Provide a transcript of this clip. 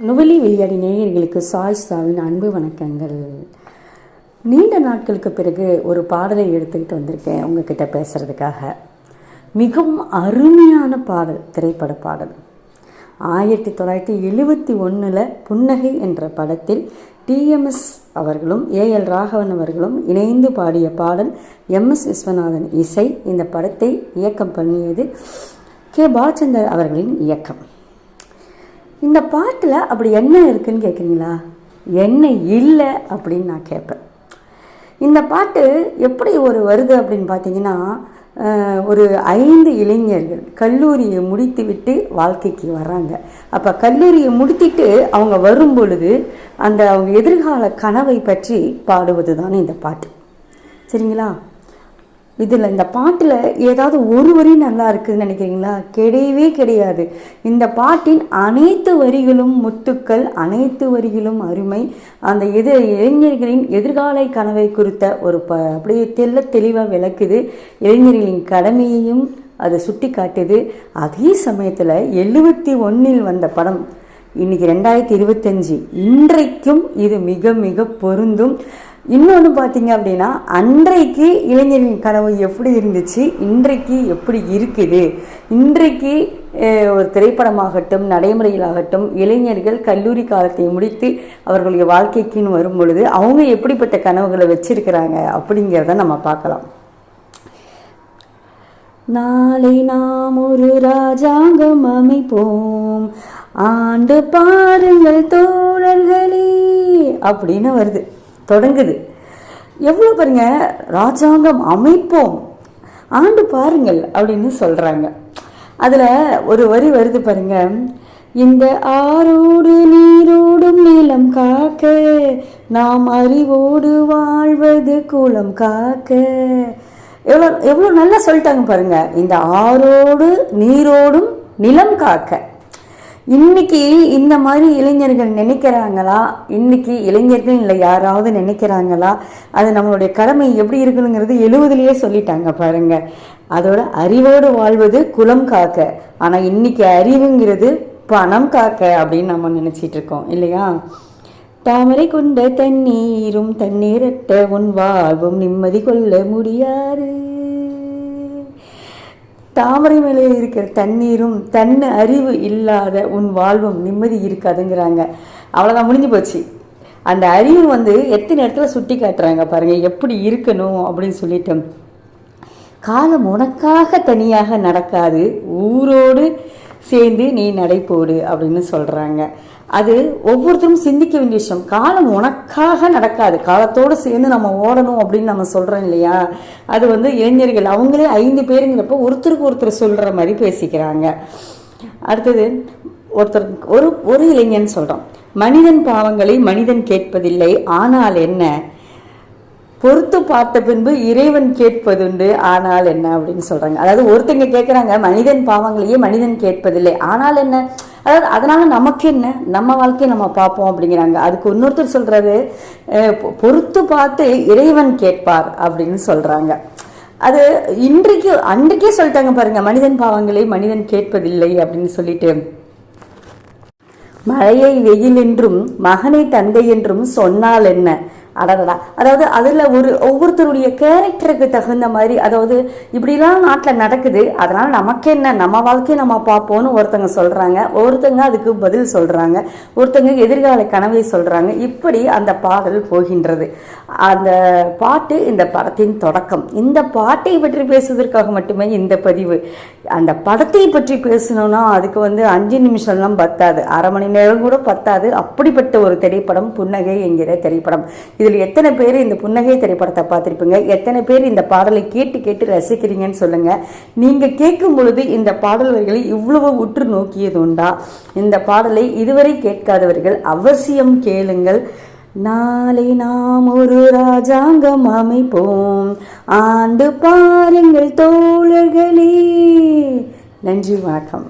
நுவலி விளையாடி நேயர்களுக்கு சாய் அன்பு வணக்கங்கள். நீண்ட நாட்களுக்கு பிறகு ஒரு பாடலை எடுத்துக்கிட்டு வந்திருக்கேன் உங்ககிட்ட பேசுகிறதுக்காக மிகவும் அருமையான பாடல் திரைப்பட பாடல். ஆயிரத்தி தொள்ளாயிரத்தி எழுபத்தி ஒன்றில் புன்னகை என்ற படத்தில் டிஎம்எஸ் அவர்களும் ஏஎல் ராகவன் அவர்களும் இணைந்து பாடிய பாடல் எம்எஸ் விஸ்வநாதன் இசை. இந்த படத்தை இயக்கம் பண்ணியது கே. பாலச்சந்தர் அவர்களின் இயக்கம். இந்த பாட்டில் அப்படி என்ன இருக்குதுன்னு கேட்குறீங்களா என்ன இல்லை அப்படின்னு நான் கேட்பேன் இந்த பாட்டு எப்படி ஒரு வருது அப்படின்னு பார்த்தீங்கன்னா ஒரு ஐந்து இளைஞர்கள் கல்லூரியை முடித்து விட்டு வாழ்க்கைக்கு வர்றாங்க. அப்போ கல்லூரியை முடித்திட்டு அவங்க வரும் பொழுது அந்த அவங்க எதிர்கால கனவை பற்றி பாடுவது தான் இந்த பாட்டு. சரிங்களா? இதில் இந்த பாட்டில் ஏதாவது ஒரு வரி நல்லா இருக்குதுன்னு நினைக்கிறீங்களா? கிடையவே கிடையாது. இந்த பாட்டின் அனைத்து வரிகளும் முத்துக்கள் அனைத்து வரிகளும் அருமை. அந்த எது இளைஞர்களின் எதிர்கால கனவை குறித்த ஒரு ப அப்படியே தெல்ல தெளிவாக விளக்குது. இளைஞர்களின் கடமையையும் அதை சுட்டி காட்டுது. அதே சமயத்தில் எழுபத்தி ஒன்றில் வந்த படம் இன்னைக்கு ரெண்டாயிரத்தி இருபத்தஞ்சி. இன்றைக்கும் இது மிக மிக பொருந்தும். இன்னொன்று பார்த்தீங்க அப்படின்னா அன்றைக்கு இளைஞரின் கனவு எப்படி இருந்துச்சு? இன்றைக்கு எப்படி இருக்குது? இன்றைக்கு ஒரு திரைப்படமாகட்டும் நடைமுறையிலாகட்டும் இளைஞர்கள் கல்லூரி காலத்தை முடித்து அவர்களுடைய வாழ்க்கைக்குன்னு வரும் பொழுது அவங்க எப்படிப்பட்ட கனவுகளை வச்சிருக்கிறாங்க அப்படிங்கிறத நம்ம பார்க்கலாம். நாளை நாம் ஒரு ராஜாங்கம் அமைப்போம். ஆண்டு பாருங்கள் தோழர்களே அப்படின்னு வருது. தொடங்குது. எவ்வளோ பாருங்க ராஜாங்கம் அமைப்போம். ஆண்டு பாருங்கள் அப்படின்னு சொல்கிறாங்க அதில் ஒரு வரி வருது பாருங்க. இந்த ஆரோடு நீரோடும் நிலம் காக்க நாம் அறிவோடு வாழ்வது குலம் காக்க. எவ்வளோ எவ்வளோ நல்லா சொல்லிட்டாங்க பாருங்க. இந்த ஆரோடு நீரோடும் நிலம் காக்க. இன்னைக்கு இந்த மாதிரி இளைஞர்கள் நினைக்கிறாங்களா? இன்னைக்கு இளைஞர்கள் இல்லை யாராவது நினைக்கிறாங்களா? அது நம்மளுடைய கடமை எப்படி இருக்குங்கிறது எழுவதுலேயே சொல்லிட்டாங்க பாருங்க. அதோட அறிவோடு வாழ்வது குலம் காக்க. ஆனால் இன்னைக்கு அறிவுங்கிறது பணம் காக்க அப்படின்னு நம்ம நினச்சிட்டு இருக்கோம் இல்லையா? தாமரை கொண்ட தண்ணீரும் தண்ணீரட்ட உன் வாழ்வும் நிம்மதி கொள்ள முடியாது. தாமரை மேலே இருக்கிற தண்ணீரும் தன்ன அறிவு இல்லாத உன் வாழ்வும் நிம்மதி இருக்காதுங்கிறாங்க. அவ்வளோதான் முடிஞ்சு போச்சு. அந்த அறிவு வந்து எத்தனை இடத்துல சுட்டி காட்டுறாங்க பாருங்கள் எப்படி இருக்கணும் அப்படின்னு சொல்லிட்டு. காலம் உனக்காக தனியாக நடக்காது. ஊரோடு சேர்ந்து நீ நடைபோடு அப்படின்னு சொல்கிறாங்க அது ஒவ்வொருத்தரும் சிந்திக்க வேண்டிய விஷயம். காலம் உனக்காக நடக்காது. காலத்தோடு சேர்ந்து நம்ம ஓடணும் அப்படின்னு நம்ம சொல்கிறோம் இல்லையா? அது வந்து இளைஞர்கள் அவங்களே ஐந்து பேருங்கிறப்ப ஒருத்தருக்கு ஒருத்தர் சொல்கிற மாதிரி பேசிக்கிறாங்க. அடுத்தது ஒருத்தர் ஒரு ஒரு இளைஞன் சொல்கிறோம் மனிதன் பாவங்களை மனிதன் கேட்பதில்லை. ஆனால் என்ன? பொறுத்து பார்த்த பின்பு இறைவன் கேட்பதுண்டு. ஆனால் என்ன அப்படின்னு சொல்றாங்க. அதாவது ஒருத்தங்க கேட்குறாங்க மனிதன் பாவங்களையே மனிதன் கேட்பதில்லை. ஆனால் என்ன? அதாவது அதனால நமக்கு என்ன? நம்ம வாழ்க்கையை நம்ம பார்ப்போம் அப்படிங்கிறாங்க. அதுக்கு இன்னொருத்தர் சொல்றாரு அஹ், பொறுத்து பார்த்து இறைவன் கேட்பார் அப்படின்னு சொல்றாங்க. அது இன்றைக்கு அன்றைக்கே சொல்லிட்டாங்க பாருங்க மனிதன் பாவங்களை மனிதன் கேட்பதில்லை அப்படின்னு சொல்லிட்டு. மழையை வெயில் என்றும் மகனை தந்தை என்றும் சொன்னால் என்ன? அடடா அதாவது அதில் ஒரு ஒவ்வொருத்தருடைய கேரக்டருக்கு தகுந்த மாதிரி அதாவது இப்படிலாம் நாட்டில் நடக்குது. அதனால் நமக்கு என்ன நம்ம வாழ்க்கையை நம்ம பார்ப்போம்னு ஒருத்தங்க சொல்கிறாங்க ஒருத்தங்க அதுக்கு பதில் சொல்கிறாங்க ஒருத்தங்க எதிர்கால கனவை சொல்கிறாங்க இப்படி அந்த பாடல் போகின்றது. அந்த பாட்டு இந்த படத்தின் தொடக்கம். இந்த பாட்டை பற்றி பேசுவதற்காக மட்டுமே இந்த பதிவு. அந்த படத்தை பற்றி பேசணும்னா அதுக்கு வந்து அஞ்சு நிமிஷம்லாம் பத்தாது. அரை மணி நேரம் கூட பத்தாது. அப்படிப்பட்ட ஒரு திரைப்படம் புன்னகை என்கிற திரைப்படம். இதில் எத்தனை பேர் இந்த புன்னகை திரைப்படத்தை பார்த்துருப்பீங்க? எத்தனை பேர் இந்த பாடலை கேட்டு கேட்டு ரசிக்கிறீங்கன்னு சொல்லுங்கள் நீங்கள் கேட்கும் பொழுது இந்த பாடல் வரிகளை இவ்வளவு உற்று நோக்கியது உண்டா? இந்த பாடலை இதுவரை கேட்காதவர்கள் அவசியம் கேளுங்கள். நாளை நாம் ஒரு ராஜாங்கம் அமைப்போம். ஆண்டு பாருங்கள் தோழர்களே. நன்றி வணக்கம்.